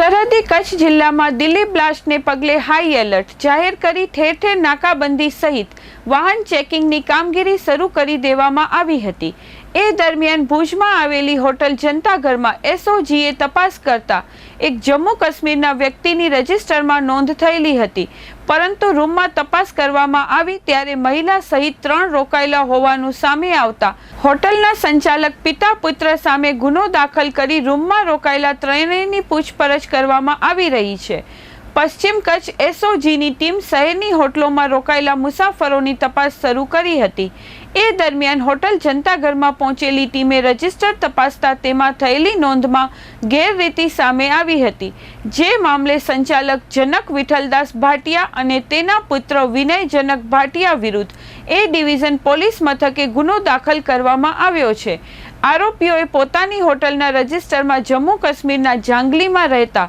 સરહદી કચ્છ જિલ્લામાં દિલ્હી બ્લાસ્ટને પગલે હાઈ એલર્ટ જાહેર કરી ઠેર ઠેર નાકાબંધી સહિત વાહન ચેકિંગની કામગીરી શરૂ કરી દેવામાં આવી હતી. એ દરમિયાન ભુજમાં આવેલી હોટલ જનતાઘરમાં એસઓજીએ તપાસ કરતા એક જમ્મુ કાશ્મીરના વ્યક્તિની રજિસ્ટરમાં નોંધ થયેલી હતી. પરંતુ રૂમમાં તપાસ કરવામાં આવી ત્યારે મહિલા સહિત ત્રણ રોકાયેલા હોવાનું સામે આવતા હોટલના સંચાલક પિતા પુત્ર સામે ગુનો દાખલ કરી રૂમમાં રોકાયેલા ત્રણેયની પૂછપરછ કરવામાં આવી રહી છે. પશ્ચિમ કચ્છ એસઓજીની ટીમ શહેરની હોટલોમાં રોકાયેલા મુસાફરોની તપાસ શરૂ કરી હતી. એ દરમિયાન હોટલ જનતાઘરમાં પહોંચેલી ટીમે રજિસ્ટર તપાસતા તેમાં થયેલી નોંધમાં ગેરરીતિ સામે આવી હતી. જે મામલે સંચાલક જનક વિઠ્ઠલદાસ ભાટિયા અને તેના પુત્ર વિનય જનક ભાટિયા વિરુદ્ધ એ ડિવિઝન પોલીસ મથકે ગુનો દાખલ કરવામાં આવ્યો છે. આરોપીઓએ પોતાની હોટલના રજિસ્ટરમાં જમ્મુ કાશ્મીરના જાંગલીમાં રહેતા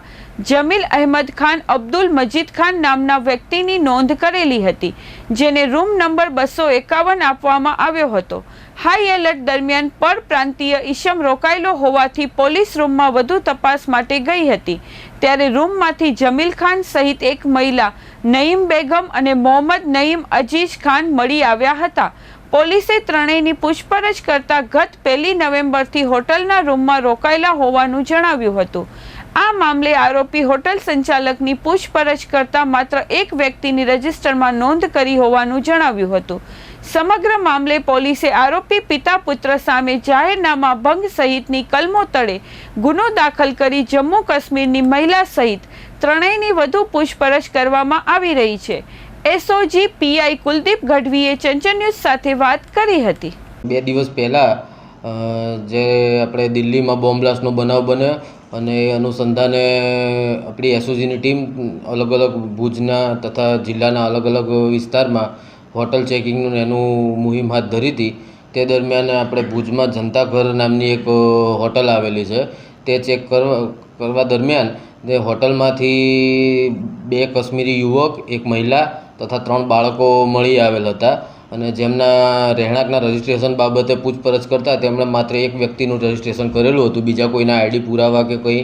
જમીલ અહેમદ ખાન અબ્દુલ મજીદ ખાન નામના વ્યક્તિની નોંધ કરેલી હતી, જેને રૂમ નંબર બસો એકાવન આપવામાં આવ્યો હતો. હાઈ એલર્ટ દરમિયાન પરપ્રાંતીય ઈશમ રોકાયેલો હોવાથી પોલીસ રૂમમાં વધુ તપાસ માટે ગઈ હતી. ત્યારે રૂમમાંથી જમીલ ખાન સહિત એક મહિલા, નઈમ બેગમ અને મોહમ્મદ નઈમ અજીજ ખાન મળી આવ્યા હતા. પોલીસે ત્રણેયની પૂછપરછ કરતા ગત પહેલી નવેમ્બરથી હોટલના રૂમમાં રોકાયેલા હોવાનું જણાવ્યું હતું. આ મામલે આરોપી હોટલ સંચાલકની પૂછપરછ કરતા માત્ર એક વ્યક્તિની રજિસ્ટરમાં નોંધ કરી હોવાનું જણાવ્યું હતું. સમગ્ર મામલે પોલીસે આરોપી પિતા પુત્ર સામે જાહેરનામા ભંગ સહિતની કલમો તળે ગુનો દાખલ કરી જમ્મુ કાશ્મીરની મહિલા સહિત ત્રણેયની વધુ પૂછપરછ કરવામાં આવી રહી છે. એસઓજી પીઆઈ કુલદીપ ગઢવીએ ચંચન ન્યૂઝ સાથે વાત કરી હતી. બે દિવસ પહેલાં જે આપણે દિલ્હીમાં બોમ્બ બ્લાસ્ટનો બનાવ બન્યો અને એ અનુસંધાને આપણી એસઓજીની ટીમ અલગ અલગ ભુજના તથા જિલ્લાના અલગ અલગ વિસ્તારમાં હોટલ ચેકિંગનું એનું મુહિમ હાથ ધરી હતી. તે દરમિયાન આપણે ભુજમાં જનતા ઘર નામની એક હોટલ આવેલી છે. તે ચેક કરવા કરવા દરમિયાન તે હોટલમાંથી બે કાશ્મીરી યુવક, એક મહિલા તથા ત્રણ બાળકો મળી આવેલ હતા અને જેમના રહેણાંકના રજિસ્ટ્રેશન બાબતે પૂછપરછ કરતા તેમણે માત્ર એક વ્યક્તિનું રજિસ્ટ્રેશન કરેલું હતું. બીજા કોઈના આઈડી પુરાવા કે કંઈ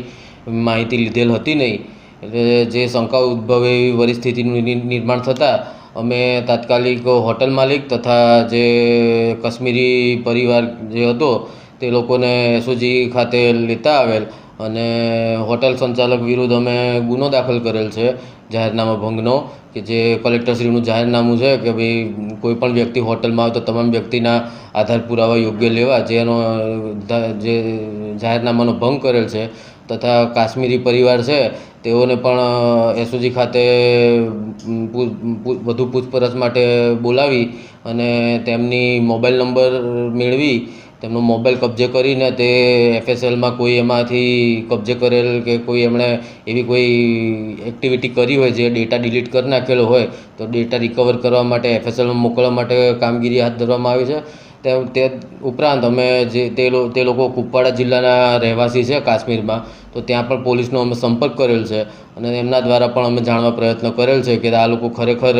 માહિતી લીધેલ હતી નહીં. એટલે જે શંકા ઉદ્ભવે એવી પરિસ્થિતિનું નિર્માણ થતાં અમે તાત્કાલિક હોટલ માલિક તથા જે કાશ્મીરી પરિવાર જે હતો તે લોકોને એસઓજી ખાતે લેતા આવેલ. અને હોટલ સંચાલક વિરુદ્ધ અમે ગુનો દાખલ કરેલ છે, જાહેરનામા ભંગનો, કે જે કલેક્ટરશ્રીનું જાહેરનામું છે કે ભાઈ કોઈપણ વ્યક્તિ હોટલમાં આવે તો તમામ વ્યક્તિના આધાર પુરાવા યોગ્ય લેવા જેનો જે જાહેરનામાનો ભંગ કરેલ છે, તથા કાશ્મીરી પરિવાર છે, તેઓને પણ એસઓજી ખાતે વધુ પૂછપરછ માટે બોલાવી અને તેમની મોબાઈલ નંબર મેળવી તેમનો મોબાઈલ કબજે કરીને તે એફએસએલમાં કોઈ એમાંથી કબજે કરેલ કે કોઈ એમણે એવી કોઈ એક્ટિવિટી કરી હોય જે ડેટા ડિલીટ કરી નાખેલો હોય, તો ડેટા રિકવર કરવા માટે એફએસએલમાં મોકલવા માટે કામગીરી હાથ ધરવામાં આવી છે. તે તે ઉપરાંત અમે જે તે તે લોકો કુપવાડા જિલ્લાના રહેવાસી છે કાશ્મીરમાં, તો ત્યાં પણ પોલીસનો અમે સંપર્ક કરેલ છે અને એમના દ્વારા પણ અમે જાણવા પ્રયત્ન કરેલ છે કે આ લોકો ખરેખર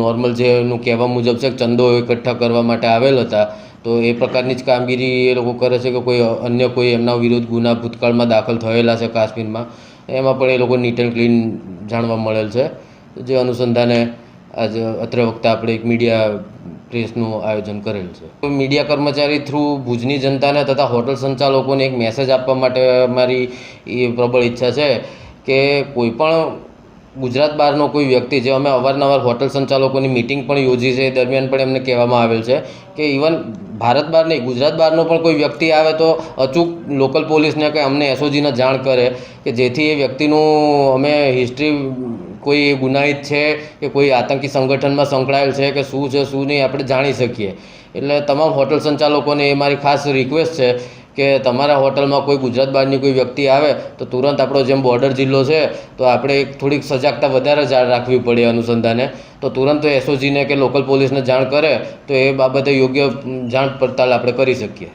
નોર્મલ જે એમનું કહેવા મુજબ છે ચંદો એકઠા કરવા માટે આવેલ હતા. તો એ પ્રકારની જ કામગીરી એ લોકો કરે છે કે કોઈ અન્ય કોઈ એમના વિરુદ્ધ ગુના ભૂતકાળમાં દાખલ થયેલા છે કાશ્મીરમાં, એમાં પણ એ લોકો નીટ એન્ડ ક્લીન જાણવા મળેલ છે. જે અનુસંધાને આજે અત્રે વખતે આપણે એક મીડિયા પ્રેસનું આયોજન કરેલ છે. મીડિયા કર્મચારી થ્રુ ભુજની જનતાને તથા હોટલ સંચાલકોને એક મેસેજ આપવા માટે મારી એ પ્રબળ ઈચ્છા છે કે કોઈ પણ ગુજરાત બહારનો કોઈ વ્યક્તિ જે અમે અવારનવાર હોટલ સંચાલકોની મિટિંગ પણ યોજી છે, એ દરમિયાન પણ એમને કહેવામાં આવેલ છે કે ઇવન ભારત બહાર નહીં, ગુજરાત બહારનો પણ કોઈ વ્યક્તિ આવે તો અચૂક લોકલ પોલીસને કે અમને એસઓજીને જાણ કરે કે જેથી એ વ્યક્તિનું અમે હિસ્ટ્રી કોઈ ગુનાહિત છે કે કોઈ આતંકી સંગઠનમાં સંકળાયેલ છે કે શું છે, શું નહીં, આપણે જાણી શકીએ. એટલે તમામ હોટલ સંચાલકોને એ મારી ખાસ રિક્વેસ્ટ છે કે તમારા હોટલમાં કોઈ ગુજરાત બહારની કોઈ વ્યક્તિ આવે, તો તુરંત આપણો જેમ બોર્ડર જિલ્લો છે, તો આપણે એક થોડીક સજાગતા વધારે રાખવી પડે અનુસંધાને. તો તુરંત એસઓજીને કે લોકલ પોલીસને જાણ કરે, તો એ બાબતે યોગ્ય જાણ પડતાલ આપણે કરી શકીએ.